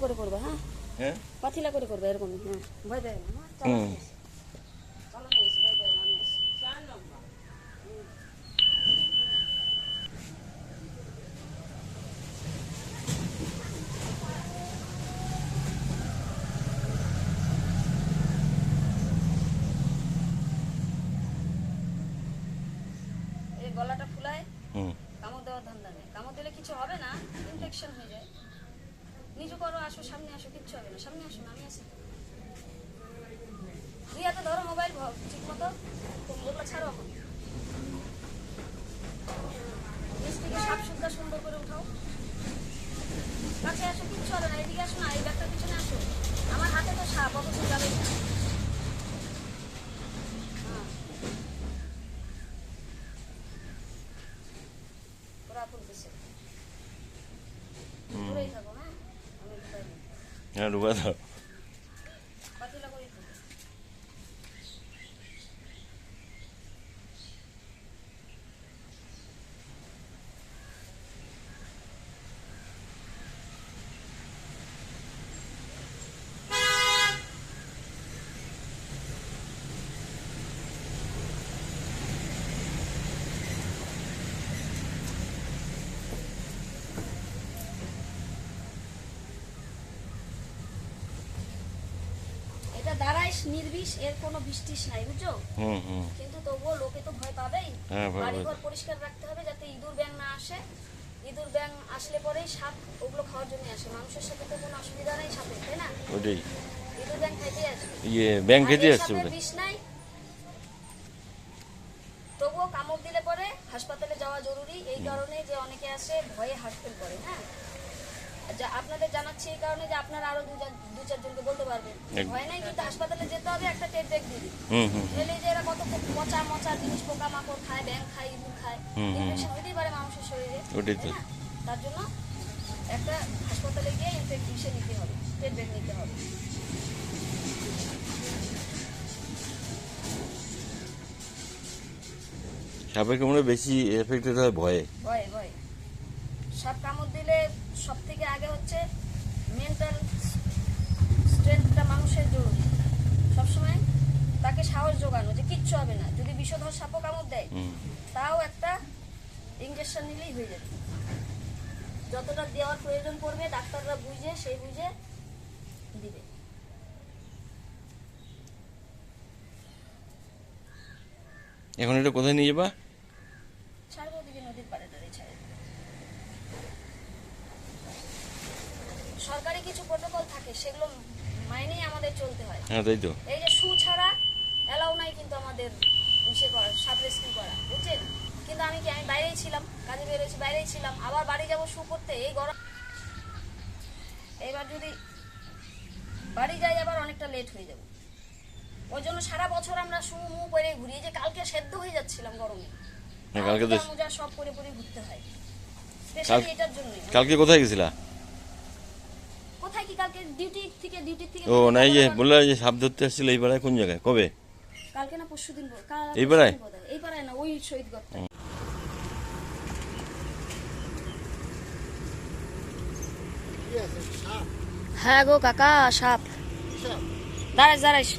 করে করবে হ্যাঁ? হ্যাঁ? পাতিলা করে করবে এরকম হ্যাঁ। ভয় দেয় না হ্যাঁ, হুম। গলাটা ফুলায় কামড় দেওয়ার ধান্দা নেই। কিছু হবে না ইনফেকশন হয়ে যায়। নিজে করো, আসো, সামনে আসো, কিচ্ছু হবে না। সামনে আসো আমি আসি। দুই হাতে ধরো মোবাইল ভাব ঠিক মতো ওগুলো ছাড়ো এখন। নিচ থেকে সুদ্ধা সুন্দর করে উঠাও। কাছে আসো কিচ্ছু হবে না এদিকে আসো না এই ব্যাগটার পিছনে আসো আমার হাতে তো সাপ অথচ যাবে না হ্যাঁ। ওরা ফুলতেছে দূরেই থাকো হ্যাঁ আমি ঢুকাই দিই হ্যাঁ ঢুকা দাও পাতিলা করেই থাকো এটা দাঁড়াইস নির্বিষ এর কোনো বৃষ্টিস নাই বুঝছ? কিন্তু তবুও লোকে তো ভয় পাবেই। হ্যাঁ, ভয় বাড়ি পাবে। ঘর পরিষ্কার রাখতে হবে যাতে ইঁদুর ব্যাং না আসে। ইঁদুর ব্যাং আসলে পরেই সাপ ওগুলো খাওয়ার জন্য আসে। মানুষের সাথে তো কোনো অসুবিধা নেই সাপের তাই না? ওইটাই। ইঁদুর ব্যাং খাইতে আসবে। ইয়ে ব্যাংক খেতে আসছে বিষ নাই। তবুও কামড় দিলে পরে হাসপাতালে যাওয়া জরুরি। এই কারণে যে অনেকে আসে ভয়ে হাসপাতাল করে হ্যাঁ? আপনাদের জানাচ্ছি এই কারণে যে আপনারা আরও দু চারজনকে বলতে পারবেন। ভয় নাই কিন্তু হাসপাতালে যেতে হবে একটা টেট ব্যাগ নইলে যে এরা কত মচা মচা জিনিস পোকা মাকড় খায় ব্যাং খায় ইঁদুর খায়। ইনফেকশন হতেই পারে মানুষের শরীরে। তার জন্য একটা হাসপাতালে গিয়ে ইনফেকশন নিতে হবে টেট ব্যাগ নিতে হবে। সাপের কামড়ে বেশি এফেক্টেড হয় ভয়ে। ভয় ভয়। সাপ কামড় দিলে সব থেকে আগে হচ্ছে মেন্টাল স্ট্রেংথটা মানুষের জরুরি। সবসময় তাকে সাহস জোগানো যে কিচ্ছু হবে না। যদি বিষধর সাপও কামড় দেয় তাও একটা ইঞ্জেকশন নিলেই হয়ে যাবে। যতটা দেওয়ার প্রয়োজন পড়বে ডাক্তাররা বুঝে সেই বুঝে দিবে। এখন এটা কোথায় নিয়ে যাবা? সরকারি কিছু প্রোটোকল থাকে সেগুলো মাইনেই আমাদের চলতে হয়। হ্যাঁ তাই তো। এই যে শু ছাড়া এলাও নাই কিন্তু আমাদের ইসে করা সাপ রেস্কিউ করা বুঝছেন? কিন্তু আমি কি আমি বাইরেই ছিলাম কাজে বেরোয়েছি বাইরেই ছিলাম আবার বাড়ি যাব শু করতে এই গরম। এবার যদি বাড়ি যাই আবার অনেকটা লেট হয়ে যাব। ওই জন্য সারা বছর আমরা শু মু করে ঘুরি যে কালকে সেদ্ধ হয়ে যাচ্ছিলাম গরমে। হ্যাঁ, কালকে তো- মোজা সব পরে পরে ঘুরতে হয়। স্পেশালি এটার জন্যই। কালকে কোথায় গেছিলা? কোথায় কি কালকে ডিউটি থেকে ডিউটি থেকে ও না এই যে বললে যে সাপ ধরতে আসছিল এই পাড়ায় কোন জায়গায়? কবে? কালকে না পরশু দিন এই পাড়ায়? এই পাড়ায় না ওই শহীদ গড়টা হ্যাঁ গো কাকা সাপ। দাঁড়াইস দাঁড়াইস